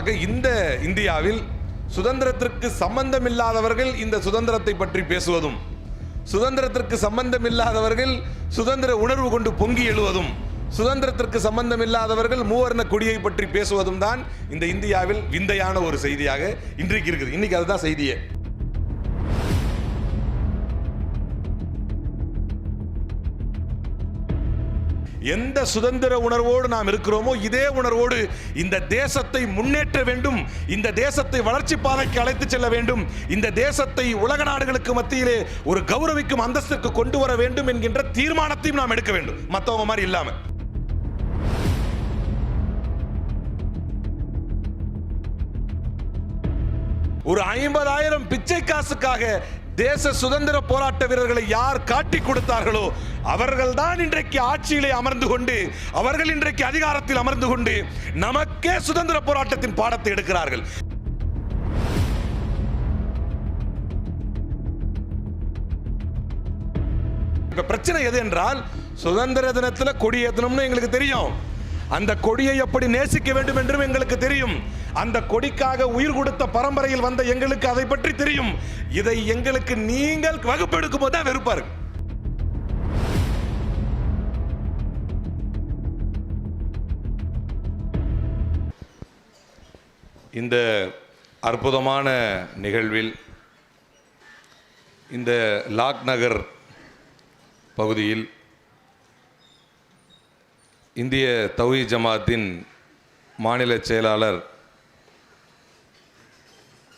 ஆக இந்த இந்தியாவில் சுதந்திரத்திற்கு சம்பந்தமில்லாதவர்கள் இந்த சுதந்திரத்தை பற்றி பேசுவதும் சுதந்திரத்திற்கு சம்பந்தம் இல்லாதவர்கள் சுதந்திர உணர்வு கொண்டு பொங்கி எழுவதும் சுதந்திரத்திற்கு சம்பந்தம் இல்லாதவர்கள் மூவர்ண கொடியை பற்றி பேசுவதும் தான் இந்த இந்தியாவில் விந்தையான ஒரு செய்தியாக இன்றைக்கு இருக்குது. இன்னைக்கு அதுதான் செய்தியே. எந்த சுதந்திர உணர்வோடு நாம் இருக்கிறோமோ இதே உணர்வோடு இந்த தேசத்தை முன்னேற்ற வேண்டும் இந்த தேசத்தை வளர்ச்சி பாதைக்கு அழைத்து செல்ல வேண்டும் இந்த தேசத்தை உலக நாடுகளுக்கு மத்தியிலே ஒரு கௌரவிக்கும் அந்தஸ்துக்கு கொண்டு வர வேண்டும் என்கின்ற தீர்மானத்தையும் நாம் எடுக்க வேண்டும். மற்றவங்க மாதிரி இல்லாமல் ஒரு ஐம்பதாயிரம் பிச்சை காசுக்காக தேச சுதந்திர போராட்ட வீரர்களை யார் காட்டி கொடுத்தார்களோ அவர்கள்தான் இன்றைக்கு ஆட்சியிலே அமர்ந்து கொண்டு அவர்கள் இன்றைக்கு அதிகாரத்தில் அமர்ந்து கொண்டு நமக்கே சுதந்திர போராட்டத்தின் பாடத்தை எடுக்கிறார்கள். இப்ப பிரச்சனை எது என்றால் சுதந்திர தினத்துல கொடி ஏத்தணும்னு எங்களுக்கு தெரியும். அந்த கொடியை எப்படி நேசிக்க வேண்டும் என்றும் எங்களுக்கு தெரியும். அந்த கொடிக்காக உயிர் கொடுத்த பரம்பரையில் வந்த எங்களுக்கு அதை பற்றி தெரியும். இதை எங்களுக்கு நீங்கள் வகுப்பெடுக்கும் போது தான் வெறுப்பாரு. இந்த அற்புதமான நிகழ்வில் இந்த லாக் நகர் பகுதியில் இந்திய தௌஹி ஜமாத்தின் மாநில செயலாளர்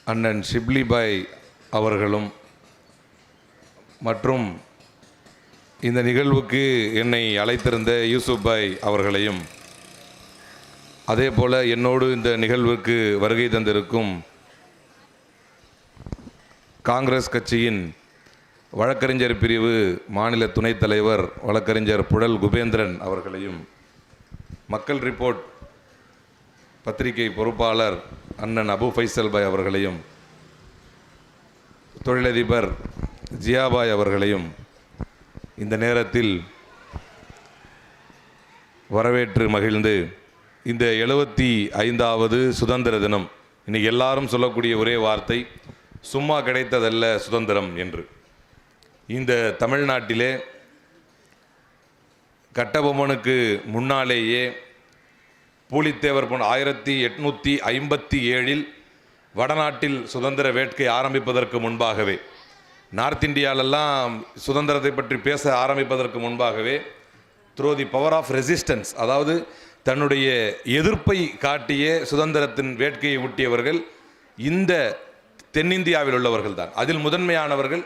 அண்ணன் ஷிப்லி பாய் அவர்களும் மற்றும் இந்த நிகழ்வுக்கு என்னை அழைத்திருந்த யூசுப் பாய் அவர்களையும் அதே போல் என்னோடு இந்த நிகழ்வுக்கு வருகை தந்திருக்கும் காங்கிரஸ் கட்சியின் வழக்கறிஞர் பிரிவு மாநில துணைத் தலைவர் வழக்கறிஞர் புழல் குபேந்திரன் அவர்களையும் மக்கள் ரிப்போர்ட் பத்திரிகை பொறுப்பாளர் அண்ணன் அபு ஃபைசல் பாய் அவர்களையும் தொழிலதிபர் ஜியாபாய் அவர்களையும் இந்த நேரத்தில் வரவேற்று மகிழ்ந்து இந்த எழுபத்தி ஐந்தாவது சுதந்திர தினம் இன்னைக்கு எல்லாரும் சொல்லக்கூடிய ஒரே வார்த்தை சும்மா கிடைத்ததல்ல சுதந்திரம் என்று. இந்த தமிழ்நாட்டிலே கட்டபொம்மனுக்கு முன்னாலேயே பூலித்தேவர் போன ஆயிரத்தி எட்நூற்றி ஐம்பத்தி ஏழில் வடநாட்டில் சுதந்திர வேட்கை ஆரம்பிப்பதற்கு முன்பாகவே நார்த் இந்தியாலெல்லாம் சுதந்திரத்தை பற்றி பேச ஆரம்பிப்பதற்கு முன்பாகவே through the power of resistance அதாவது தன்னுடைய எதிர்ப்பை காட்டிய சுதந்திரத்தின் வேட்கையை ஊட்டியவர்கள் இந்த தென்னிந்தியாவில் உள்ளவர்கள் தான் அதில் முதன்மையானவர்கள்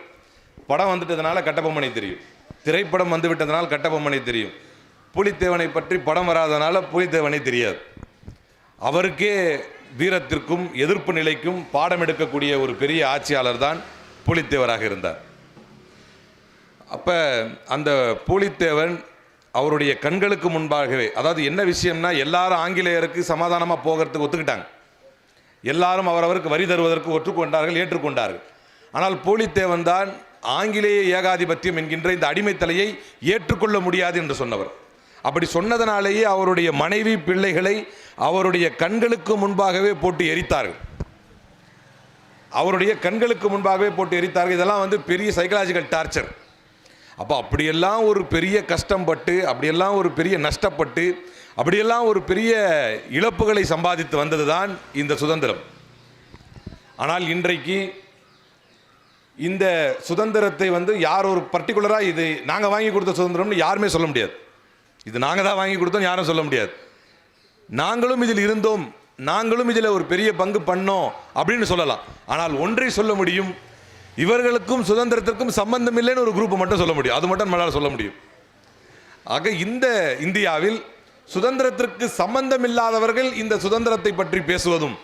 படம் வந்துட்டதுனால கட்டபொம்மனை தெரியும். திரைப்படம் வந்துவிட்டதனால் கட்டபொம்மனை தெரியும். புலித்தேவனை பற்றி படம் வராதனால புலித்தேவனை தெரியாது. அவருக்கே வீரத்திற்கும் எதிர்ப்பு நிலைக்கும் பாடம் எடுக்கக்கூடிய ஒரு பெரிய ஆட்சியாளர் தான் புலித்தேவராக இருந்தார். அப்போ அந்த புலித்தேவன் அவருடைய கண்களுக்கு முன்பாகவே அதாவது என்ன விஷயம்னா எல்லாரும் ஆங்கிலேயருக்கு சமாதானமாக போகிறதுக்கு ஒத்துக்கிட்டாங்க. எல்லாரும் அவரவருக்கு வரி தருவதற்கு ஒற்றுக்கொண்டார்கள் ஏற்றுக்கொண்டார்கள். ஆனால் போலித்தேவன் தான் ஆங்கிலேய ஏகாதிபத்தியம் என்கின்ற இந்த அடிமைத்தலையை ஏற்றுக்கொள்ள முடியாது என்று சொன்னவர். அப்படி சொன்னதனாலேயே அவருடைய மனைவி பிள்ளைகளை அவருடைய கண்களுக்கு முன்பாகவே போட்டு எரித்தார்கள். அவருடைய கண்களுக்கு முன்பாகவே போட்டு எரித்தார்கள். இதெல்லாம் வந்து பெரிய சைக்கலாஜிக்கல் டார்ச்சர் அப்போ அப்படியெல்லாம் ஒரு பெரிய கஷ்டப்பட்டு அப்படியெல்லாம் ஒரு பெரிய நஷ்டப்பட்டு அப்படியெல்லாம் ஒரு பெரிய இழப்புகளை சம்பாதித்து வந்தது தான் இந்த சுதந்திரம். ஆனால் இன்றைக்கு இந்த சுதந்திரத்தை வந்து யார் ஒரு பர்டிகுலராக இது நாங்கள் வாங்கி கொடுத்த சுதந்திரம்னு யாருமே சொல்ல முடியாது. இது நாங்கள் தான் வாங்கி கொடுத்தோம் யாரும் சொல்ல முடியாது. நாங்களும் இதில் இருந்தோம். நாங்களும் இதில் ஒரு பெரிய பங்கு பண்ணோம் அப்படின்னு சொல்லலாம். ஆனால் ஒன்றை சொல்ல முடியும். இவர்களுக்கும் சுதந்திரத்திற்கும் சம்பந்தம் இல்லைன்னு ஒரு குரூப் மட்டும் சொல்ல முடியும். அது மட்டும் நம்மளால் சொல்ல முடியும். ஆக இந்த இந்தியாவில் சுதந்திரத்திற்கு சம்பந்தம் இல்லாதவர்கள் இந்த சுதந்திரத்தை பற்றி பேசுவதும்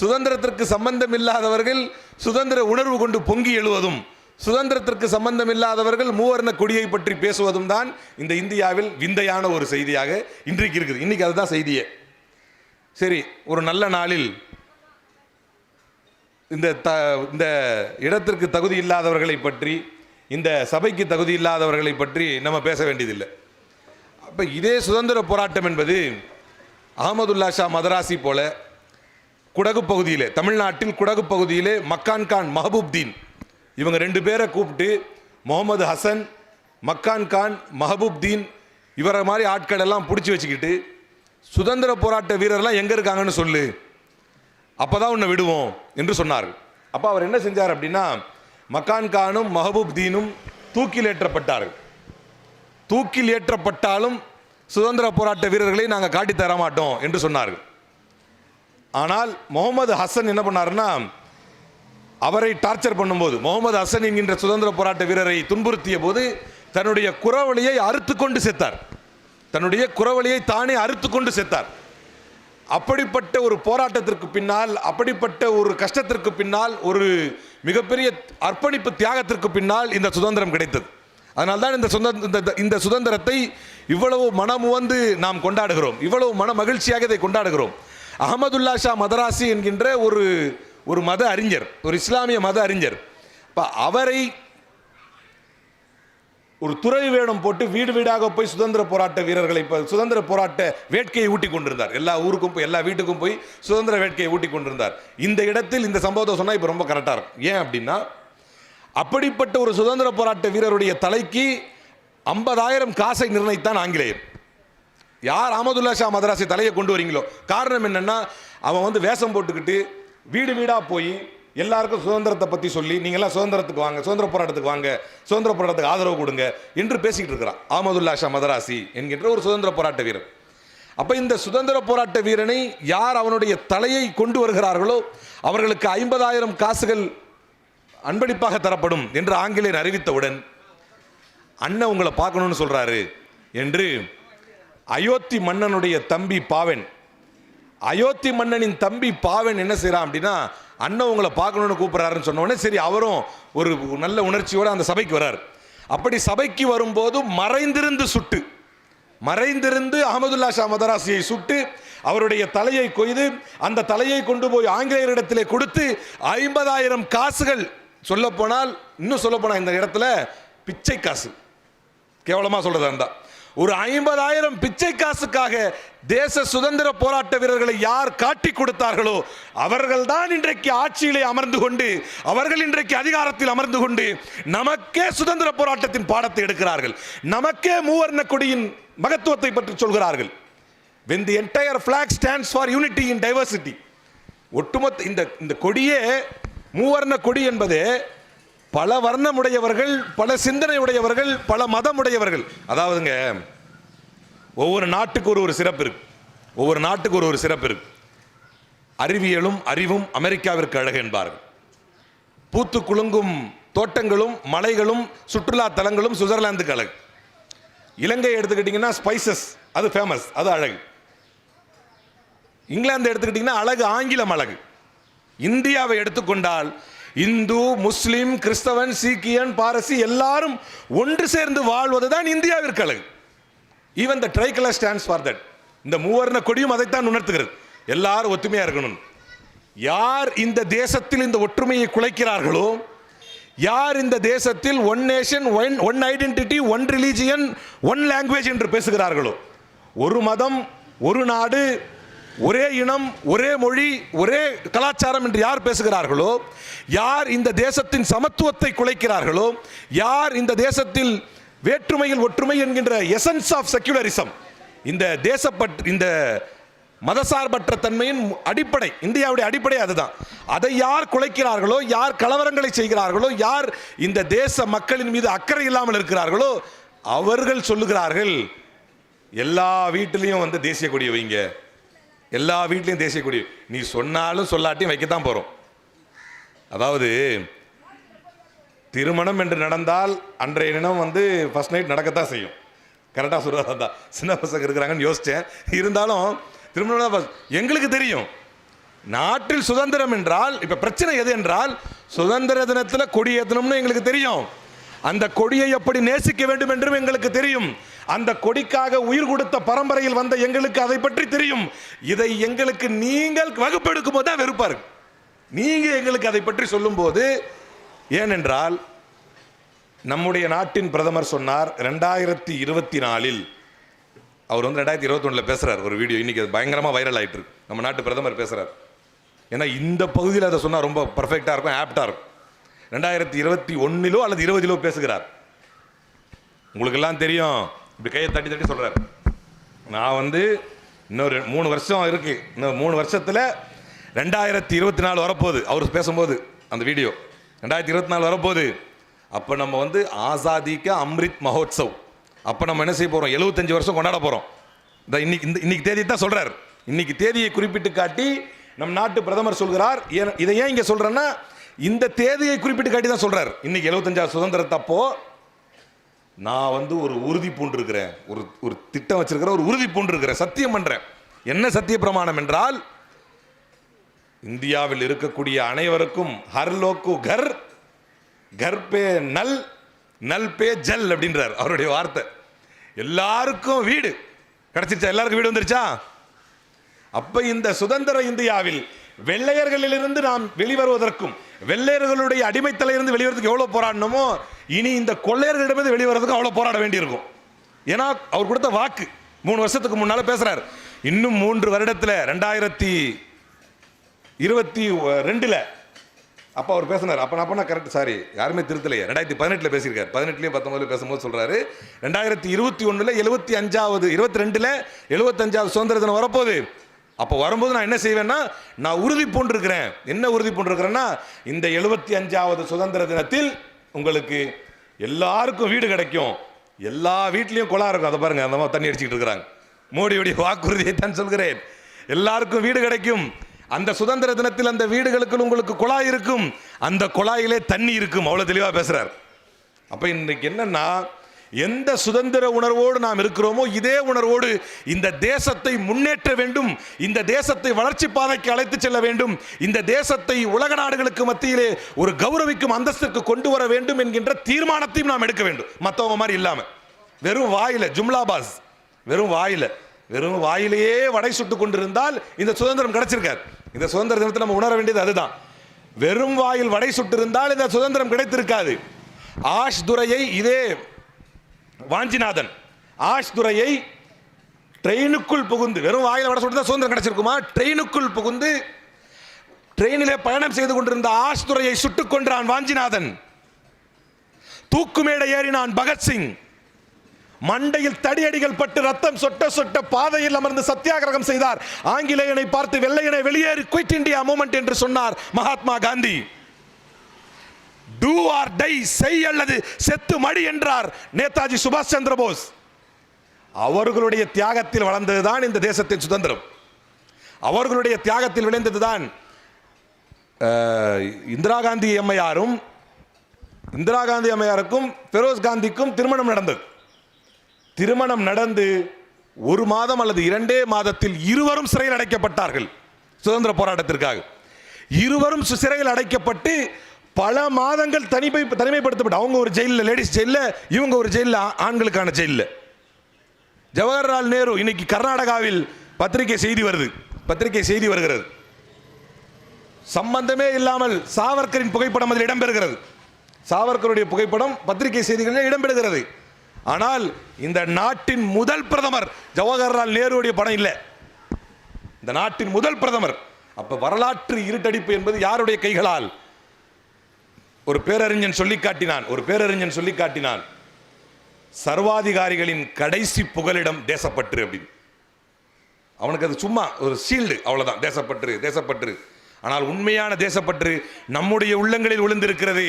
சுதந்திரத்திற்கு சம்பந்தம் இல்லாதவர்கள் சுதந்திர உணர்வு கொண்டு பொங்கி எழுவதும் சுதந்திரத்திற்கு சம்பந்தம் இல்லாதவர்கள் மூவர்ண கொடியை பற்றி பேசுவதும் தான் இந்த இந்தியாவில் விந்தையான ஒரு செய்தியாக இன்றைக்கு இருக்குது. இன்றைக்கு அதுதான் செய்தியே. சரி ஒரு நல்ல நாளில் இந்த த இந்த இடத்திற்கு தகுதி இல்லாதவர்களை பற்றி இந்த சபைக்கு தகுதி இல்லாதவர்களை பற்றி நம்ம பேச வேண்டியதில்லை. அப்போ இதே சுதந்திர போராட்டம் என்பது அகமதுல்லா ஷா மதராசி போல குடகு பகுதியிலே தமிழ்நாட்டில் குடகு பகுதியிலே மக்கான் கான் மஹபூப்தீன். இவங்க ரெண்டு பேரை கூப்பிட்டு முகமது ஹசன் மக்கான் கான் மஹபூப்தீன் இவரை மாதிரி ஆட்கள் எல்லாம் பிடிச்சி வச்சுக்கிட்டு சுதந்திர போராட்ட வீரர்லாம் எங்கே இருக்காங்கன்னு சொல்லு. அப்போ தான் உன்னை விடுவோம் என்று சொன்னார் அப்போ அவர் என்ன செஞ்சார் அப்படின்னா மக்கான் கானும் தூக்கில் ஏற்றப்பட்டார்கள். தூக்கில் ஏற்றப்பட்டாலும் சுதந்திர போராட்ட வீரர்களை நாங்கள் காட்டித் தர மாட்டோம் என்று சொன்னார்கள். ஆனால் முகமது ஹசன் என்ன பண்ணாருன்னா அவரை டார்ச்சர் பண்ணும்போது முகமது ஹசன் என்கின்ற சுதந்திர போராட்ட வீரரை துன்புறுத்திய போது தன்னுடைய குறவழியை அறுத்து கொண்டு செத்தார். தன்னுடைய குறவழியை தானே அறுத்து கொண்டு செத்தார். அப்படிப்பட்ட ஒரு போராட்டத்திற்கு பின்னால் அப்படிப்பட்ட ஒரு கஷ்டத்திற்கு பின்னால் ஒரு மிகப்பெரிய அர்ப்பணிப்பு தியாகத்திற்கு பின்னால் இந்த சுதந்திரம் கிடைத்தது. அதனால்தான் இந்த சுதந்திர இந்த- இந்த சுதந்திரத்தை இவ்வளவு மனமுவந்து நாம் கொண்டாடுகிறோம். இவ்வளவு மன மகிழ்ச்சியாக இதை கொண்டாடுகிறோம். அகமதுல்லா ஷா மதராசி என்கின்ற ஒரு ஒரு மத அறிஞர் ஒரு இஸ்லாமிய மத அறிஞர். இப்போ அவரை ஒரு துறை வேடம் போட்டு வீடு வீடாக போய் சுதந்திர போராட்ட வீரர்களை இப்போ சுதந்திர போராட்ட வேட்கையை ஊட்டி கொண்டிருந்தார். எல்லா ஊருக்கும் போய் எல்லா வீட்டுக்கும் போய் சுதந்திர வேட்கையை ஊட்டி கொண்டிருந்தார். இந்த இடத்தில் இந்த சம்பவத்தை சொன்னால் இப்போ ரொம்ப கரெக்டாக இருக்கும். ஏன் அப்படின்னா அப்படிப்பட்ட ஒரு சுதந்திர போராட்ட வீரருடைய தலைக்கு ஐம்பதாயிரம் காசை நிர்ணயித்தான் ஆங்கிலேயர். யார் அமதுல்லா ஷா மதராசி தலையை கொண்டு வரீங்களோ? காரணம் என்னன்னா அவன் வந்து வேஷம் போட்டுக்கிட்டு வீடு வீடாக போய் எல்லாருக்கும் சுதந்திரத்தை பற்றி சொல்லி நீங்கள்லாம் சுதந்திரத்துக்கு வாங்க சுதந்திர போராட்டத்துக்கு வாங்க சுதந்திர போராட்டத்துக்கு ஆதரவு கொடுங்க என்று பேசிக்கிட்டு இருக்கிறான் அமதுல்லா ஷா மதராசி என்கின்ற ஒரு சுதந்திர போராட்ட வீரர் அப்போ இந்த சுதந்திர போராட்ட வீரனை யார் அவனுடைய தலையை கொண்டு வருகிறார்களோ அவர்களுக்கு ஐம்பதாயிரம் காசுகள் அன்பளிப்பாக தரப்படும் என்று ஆங்கிலேயர் அறிவித்தவுடன் அண்ணன் உங்களை பார்க்கணும்னு சொல்கிறாரு என்று அயோத்தி மன்னனுடைய தம்பி பாவன். அயோத்தி மன்னனின் தம்பி பாவன் என்ன செய்கிறான் அப்படின்னா அண்ணன் உங்களை பார்க்கணும்னு கூப்பிட்றாருன்னு சொன்னோடனே சரி அவரும் ஒரு நல்ல உணர்ச்சியோடு அந்த சபைக்கு வர்றார். அப்படி சபைக்கு வரும்போது மறைந்திருந்து சுட்டு மறைந்திருந்து அகமதுல்லா ஷா மதராசியை சுட்டு அவருடைய தலையை கொய்து அந்த தலையை கொண்டு போய் ஆங்கிலேயரிடத்திலே கொடுத்து ஐம்பதாயிரம் காசுகள் சொல்லப்போனால் இன்னும் சொல்லப்போனால் இந்த இடத்துல பிச்சை காசு. கேவலமாக சொல்கிறதா இருந்தால் ஒரு ஐம்பதாயிரம் பிச்சை காசுக்காக தேச சுதந்திர போராட்ட வீரர்களை யார் காட்டி கொடுத்தார்களோ அவர்கள்தான் இன்றைக்கு ஆட்சியிலே அமர்ந்து கொண்டு அவர்கள் இன்றைக்கு அதிகாரத்தில் அமர்ந்து கொண்டு நமக்கே சுதந்திர போராட்டத்தின் பாடத்தை எடுக்கிறார்கள். நமக்கே மூவர்ண கொடியின் மகத்துவத்தை பற்றி சொல்கிறார்கள். When the entire flag stands for unity in diversity ஒட்டுமொத்த இந்த இந்த கொடியே மூவர்ண கொடி என்பது பல வர்ணமுடையவர்கள் பல சிந்தனை உடையவர்கள் பல மதமுடையவர்கள். அதாவதுங்க ஒவ்வொரு நாட்டுக்கு ஒரு ஒரு சிறப்பு இருக்கு. ஒவ்வொரு நாட்டுக்கு ஒரு ஒரு சிறப்பு இருக்கு. அறிவியலும் அறிவும் அமெரிக்காவிற்கு அழகு என்பார்கள். பூத்து குலுங்கும் தோட்டங்களும் மலைகளும் சுற்றுலா தலங்களும் சுவிட்சர்லாந்துக்கு அழகு. இலங்கை எடுத்துக்கிட்டிங்கன்னா ஸ்பைசஸ் அது ஃபேமஸ் அது அழகு. இங்கிலாந்து எடுத்துக்கிட்டிங்கன்னா அழகு ஆங்கிலம் அழகு. இந்தியாவை எடுத்துக்கொண்டால் இந்து முஸ்லிம் கிறிஸ்தவன் சீக்கியன் பாரசி எல்லாரும் ஒன்று சேர்ந்து வாழ்வது தான் இந்தியாவிற்கு அழகு even the tricolour stands for that இந்த மூவர்ண கொடியும் அதைத்தான் உணர்த்துகிறது. எல்லாரும் ஒற்றுமையாக இருக்கணும். யார் இந்த தேசத்தில் இந்த ஒற்றுமையை குலைக்கிறார்களோ யார் இந்த தேசத்தில் one nation one one identity one religion one language என்று பேசுகிறார்களோ ஒரு மதம் ஒரு நாடு ஒரே இனம் ஒரே மொழி ஒரே கலாச்சாரம் என்று யார் பேசுகிறார்களோ யார் இந்த தேசத்தின் சமத்துவத்தை குலைக்கிறார்களோ யார் இந்த தேசத்தில் வேற்றுமையில் ஒற்றுமை என்கின்ற எசன்ஸ் ஆஃப் செக்யுலரிசம் இந்த தேசப்பட் இந்த மதசார்பற்ற தன்மையின் அடிப்படை இந்தியாவுடைய அடிப்படை அதுதான். அதை யார் குலைக்கிறார்களோ யார் கலவரங்களை செய்கிறார்களோ யார் இந்த தேச மக்களின் மீது அக்கறை இல்லாமல் இருக்கிறார்களோ அவர்கள் சொல்லுகிறார்கள் எல்லா வீட்டிலையும் வந்து தேசிய கொடியை வைங்க. எல்லா வீட்லேயும் தேசிய கொடி. நீ சொன்னாலும் சொல்லாட்டியும் வைக்கத்தான் போகிறோம் அதாவது திருமணம் என்று நடந்தால் அன்றைய தினம் வந்து ஃபர்ஸ்ட் நைட் நடக்கத்தான் செய்யும். கரெக்டாக சொல்கிறதா தான் சின்ன பசங்க இருக்கிறாங்கன்னு யோசித்தேன் இருந்தாலும் திருமணம் தான் எங்களுக்கு தெரியும். நாட்டில் சுதந்திரம் என்றால் இப்போ பிரச்சனை எது என்றால் சுதந்திர தினத்தில் கொடி ஏற்றணும்னு எங்களுக்கு தெரியும். அந்த கொடியை எப்படி நேசிக்க வேண்டும் என்றும் எங்களுக்கு தெரியும். அந்த கொடிக்காக உயிர் கொடுத்த பரம்பரையில் வந்த எங்களுக்கு அதை பற்றி தெரியும். இதை எங்களுக்கு நீங்கள் வகுப்பெடுக்கும் போது தான் வெறுப்பார் நீங்கள் நீங்க எங்களுக்கு அதை பற்றி சொல்லும்போது ஏனென்றால் நம்முடைய நாட்டின் பிரதமர் சொன்னார் ரெண்டாயிரத்தி இருபத்தி நாலில் அவர் வந்து ரெண்டாயிரத்தி இருபத்தொன்னில் பேசுகிறார் ஒரு வீடியோ. இன்னைக்கு அது வைரல் ஆகிட்டு இருக்கு. நம்ம நாட்டு பிரதமர் பேசுகிறார் ஏன்னா இந்த பகுதியில் அதை சொன்னால் ரொம்ப பர்ஃபெக்டாக இருக்கும் ஆப்டாக இருக்கும். ரெண்டாயிரத்தி இருபத்தி ஒன்றிலோ அல்லது இருபதிலோ பேசுகிறார். உங்களுக்கெல்லாம் தெரியும் இப்படி கையை தட்டி தட்டி சொல்கிறார் நான் வந்து இன்னொரு மூணு வருஷம் இருக்குது இன்னும் மூணு வருஷத்தில் ரெண்டாயிரத்தி இருபத்தி நாலு வரப்போகுது. அவர் பேசும்போது அந்த வீடியோ. ரெண்டாயிரத்தி இருபத்தி நாலு வரப்போகுது. அப்போ நம்ம வந்து ஆசாதிக்க அம்ரித் மஹோத்சவ். அப்போ நம்ம என்ன செய்ய போகிறோம் எழுபத்தஞ்சு வருஷம் கொண்டாட போகிறோம் இந்த இன்னைக்கு இந்த இன்னைக்கு தேதி தான் சொல்கிறார் இன்னைக்கு தேதியை குறிப்பிட்டு காட்டி நம் நாட்டு பிரதமர் சொல்கிறார். ஏன் இதை ஏன் இங்கே சொல்கிறேன்னா இந்த தேதியை குறிப்பிட்டு காட்டி தான் சொல்கிறார் இன்னைக்கு எழுபத்தஞ்சாவது சுதந்திரத்தப்போ நான் வந்து ஒரு உறுதி பூண்டிருக்கிறேன். ஒரு ஒரு திட்டம் வச்சிருக்கிறேன் ஒரு உறுதி பூண்டிருக்கிறேன். சத்தியம் பண்றேன். என்ன சத்திய பிரமாணம் என்றால் இந்தியாவில் இருக்கக்கூடிய அனைவருக்கும் ஹர் லோக்கு கர் கர்பே நல் நல் பே ஜல் அப்படின்றார் அவருடைய வார்த்தை. எல்லாருக்கும் வீடு. கிடைச்சிருச்சா? எல்லாருக்கும் வீடு வந்துருச்சா? அப்ப இந்த சுதந்திர இந்தியாவில் வெள்ளையர்களிலிருந்து நாம் வெளிவருவதற்கும் வெள்ளையர்களுடைய அடிமைத்தலையிலிருந்து வெளிவரதுக்கு எவ்வளோ போராடணுமோ இனி இந்த கொள்ளையர்களிடமிருந்து வெளிவரதுக்கு அவ்வளோ போராட வேண்டியிருக்கும். ஏன்னா அவர் கொடுத்த வாக்கு மூணு வருஷத்துக்கு முன்னால் பேசுகிறார் இன்னும் மூன்று வருடத்தில் ரெண்டாயிரத்தி இருபத்தி ரெண்டில் அப்போ அவர் பேசினார். அப்போ நான் பண்ண கரெக்ட் சாரி யாருமே திருத்தலையே. ரெண்டாயிரத்தி பதினெட்டில் பேசியிருக்காரு. பதினெட்டுலேயும் பத்தொம்பதுல பேசும்போது சொல்கிறாரு ரெண்டாயிரத்தி இருபத்தி ஒன்றில் எழுபத்தி அஞ்சாவது இருபத்தி ரெண்டில் எழுபத்தஞ்சாவது சுதந்திர தினம் வரப்போகுது. அப்போ வரும்போது நான் என்ன செய்வேன்னா நான் உறுதி பூண்டிருக்கிறேன். என்ன உறுதி பூண்டிருக்கிறேன்னா இந்த எழுபத்தி அஞ்சாவது சுதந்திர தினத்தில் உங்களுக்கு எல்லாருக்கும் வீடு கிடைக்கும். எல்லா வீட்லேயும் குழா இருக்கும். அதை பாருங்க அந்த மாதிரி தண்ணி அடிச்சுக்கிட்டு இருக்கிறாங்க. மோடியுடைய வாக்குறுதியை தான் சொல்கிறேன். எல்லாருக்கும் வீடு கிடைக்கும். அந்த சுதந்திர தினத்தில் அந்த வீடுகளுக்கு உங்களுக்கு குழாய் இருக்கும். அந்த குழாயிலே தண்ணி இருக்கும். அவ்வளோ தெளிவாக பேசுகிறார் அப்போ இன்றைக்கு என்னென்னா எந்த சுதந்திர உணர்வோடு நாம் இருக்கிறோமோ இதே உணர்வோடு இந்த தேசத்தை முன்னேற்ற வேண்டும் இந்த தேசத்தை வளர்ச்சி பாதைக்கு அழைத்து செல்ல வேண்டும் இந்த தேசத்தை உலக நாடுகளுக்கு மத்தியிலே ஒரு கௌரவிக்கும் அந்தஸ்திற்கு கொண்டு வர வேண்டும் என்கின்ற தீர்மானத்தையும் நாம் எடுக்க வேண்டும். மற்றவங்க மாதிரி இல்லாமல் வெறும் வாயில ஜும்லாபாஸ் வெறும் வாயில. வெறும் வாயிலேயே வடை சுட்டு கொண்டிருந்தால் இந்த சுதந்திரம் கிடைச்சிருக்காது. இந்த சுதந்திர தினத்தை நம்ம உணர வேண்டியது அதுதான். வெறும் வாயில் வடை சுட்டு இருந்தால் இந்த சுதந்திரம் கிடைத்திருக்காது. ஆஷ் துரையை இதே வாஞ்சிநாதன். ஆஷ் துரையை ட்ரெயினுக்குள் புகுந்து வெறும் வாயில் வட சொல்லிட்டு தான் சுதந்திரம் கிடைச்சிருக்குமா? ட்ரெயினுக்குள் புகுந்து ட்ரெயினிலே பயணம் செய்து கொண்டிருந்த ஆஷ்துரையை சுட்டுக் கொன்றான் வாஞ்சிநாதன். தூக்குமேடை ஏறினான் பகத்சிங் மண்டையில் தடியடிகள் பட்டு ரத்தம் சொட்ட சொட்ட பாதையில் அமர்ந்து சத்தியாகிரகம் செய்தார். ஆங்கிலேயனை பார்த்து வெள்ளையனை வெளியேறி குயிட் இண்டியா மூமெண்ட் என்று சொன்னார் Mahatma Gandhi. Do or die செய் அல்லது செத்து மடி என்றார் நேதாஜி சுபாஷ் சந்திர போஸ். அவர்களுடைய தியாகத்தில் வளர்ந்ததுதான் இந்த தேசத்தின் சுதந்திரம். அவர்களுடைய தியாகத்தில் விளைந்ததுதான் இந்திரா காந்தி அம்மையாரும் இந்திரா காந்தி அம்மையாருக்கும் பெரோஸ் காந்திக்கும் திருமணம் நடந்தது. திருமணம் நடந்து ஒரு மாதம் அல்லது இரண்டே மாதத்தில் இருவரும் சிறையில் அடைக்கப்பட்டார்கள் சுதந்திர போராட்டத்திற்காக. இருவரும் சு- சிறையில் அடைக்கப்பட்டு பல மாதங்கள் தனிமை தனிமைப்படுத்தப்பட்டு அவங்க ஒரு ஜெயிலில் லேடிஸ் ஜெயிலில் இவங்க ஒரு ஜெயிலில் ஆண்களுக்கான ஜெயிலில் ஜவஹர்லால் நேரு இன்னைக்கு கர்நாடகாவில் பத்திரிகை செய்தி வருது. பத்திரிகை செய்தி வருகிறது. சம்பந்தமே இல்லாமல் சாவர்கரின் புகைப்படம் அதில் இடம்பெறுகிறது. சாவர்கருடைய புகைப்படம் பத்திரிகை செய்திகளில் இடம்பெறுகிறது. ஆனால் இந்த நாட்டின் முதல் பிரதமர் ஜவஹர்லால் நேருடைய படம் இல்லை. இந்த நாட்டின் முதல் பிரதமர். அப்போ வரலாற்று இருட்டடிப்பு என்பது யாருடைய கைகளால்? ஒரு பேரறிஞன் சொல்லி காட்டினான் ஒரு பேரறிஞன் சொல்லி காட்டினான் சர்வாதிகாரிகளின் கடைசி புகலிடம் தேசப்பற்று அப்படின்னு. அவனுக்கு அது சும்மா ஒரு ஷீல்டு அவ்வளோதான் தேசப்பற்று தேசப்பற்று. ஆனால் உண்மையான தேசப்பற்று நம்முடைய உள்ளங்களில் விழுந்திருக்கிறது.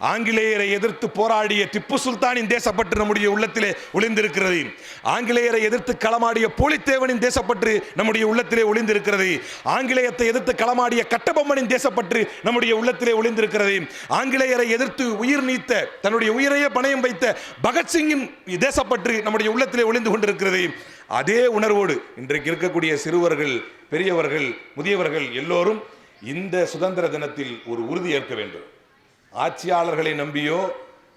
ஆங்கிலேயரை எதிர்த்து போராடிய திப்பு சுல்தானின் தேசப்பற்று நம்முடைய உள்ளத்திலே ஒளிந்திருக்கிறது. ஆங்கிலேயரை எதிர்த்து களமாடிய போலித்தேவனின் தேசப்பற்று நம்முடைய உள்ளத்திலே ஒளிந்திருக்கிறது. ஆங்கிலேயத்தை எதிர்த்து களமாடிய கட்டபொம்மனின் தேசப்பற்று நம்முடைய உள்ளத்திலே ஒளிந்திருக்கிறது. ஆங்கிலேயரை எதிர்த்து உயிர் நீத்த தன்னுடைய உயிரையே பணயம் வைத்த பகத்சிங்கின் தேசப்பற்று நம்முடைய உள்ளத்திலே ஒளிந்து கொண்டிருக்கிறது. அதே உணர்வோடு இன்றைக்கு இருக்கக்கூடிய சிறுவர்கள் பெரியவர்கள் முதியவர்கள் எல்லோரும் இந்த சுதந்திர தினத்தில் ஒரு உறுதி ஏற்க வேண்டும். ஆட்சியாளர்களை நம்பியோ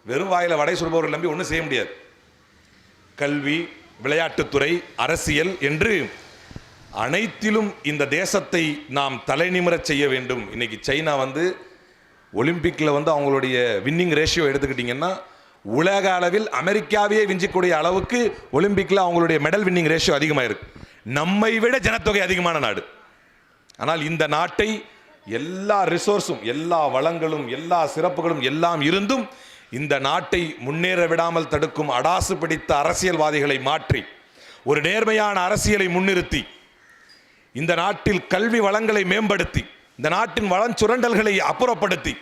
வெறும் வாயில் வடை சொல்பவர்கள் நம்பி ஒன்றும் செய்ய முடியாது. கல்வி விளையாட்டுத்துறை அரசியல் என்று அனைத்திலும் இந்த தேசத்தை நாம் தலைநிமிரச் செய்ய வேண்டும். இன்றைக்கி சைனா வந்து ஒலிம்பிக்கில் வந்து அவங்களுடைய வின்னிங் ரேஷியோ எடுத்துக்கிட்டிங்கன்னா உலக அளவில் அமெரிக்காவையே விஞ்சிக்கூடிய அளவுக்கு ஒலிம்பிக்கில் அவங்களுடைய மெடல் வின்னிங் ரேஷியோ அதிகமாக இருக்குது நம்மை விட ஜனத்தொகை அதிகமான நாடு. ஆனால் இந்த நாட்டை எல்லா ரிசோர்ஸும் எல்லா வளங்களும் எல்லா சிறப்புகளும் எல்லாம் இருந்தும் இந்த நாட்டை முன்னேற விடாமல் தடுக்கும் அடாசு பிடித்த அரசியல்வாதிகளை மாற்றி ஒரு நேர்மையான அரசியலை முன்னிறுத்தி இந்த நாட்டில் கல்வி வளங்களை மேம்படுத்தி இந்த நாட்டின் வளஞ்சுரண்டல்களை அப்புறப்படுத்தி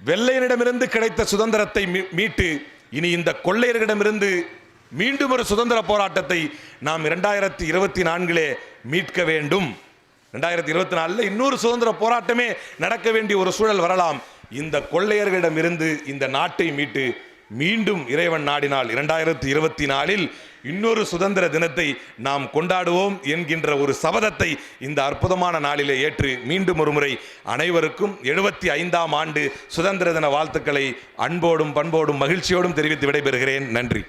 வெள்ளையனிடமிருந்து கிடைத்த சுதந்திரத்தை மீ- மீட்டு இனி இந்த கொள்ளையர்களிடமிருந்து மீண்டும் ஒரு சுதந்திர போராட்டத்தை நாம் இரண்டாயிரத்தி இருபத்தி நான்கிலே மீட்க வேண்டும். ரெண்டாயிரத்தி இருபத்தி நாலில் இன்னொரு சுதந்திர போராட்டமே நடக்க வேண்டிய ஒரு சூழல் வரலாம். இந்த கொள்ளையர்களிடமிருந்து இந்த நாட்டை மீட்டு மீண்டும் இறைவன் நாடினால் இரண்டாயிரத்தி இருபத்தி நாலில் இன்னொரு சுதந்திர தினத்தை நாம் கொண்டாடுவோம் என்கின்ற ஒரு சபதத்தை இந்த அற்புதமான நாளிலே ஏற்று மீண்டும் ஒருமுறை அனைவருக்கும் எழுபத்தி ஐந்தாம் ஆண்டு சுதந்திர தின வாழ்த்துக்களை அன்போடும் பண்போடும் மகிழ்ச்சியோடும் தெரிவித்து விடைபெறுகிறேன். நன்றி.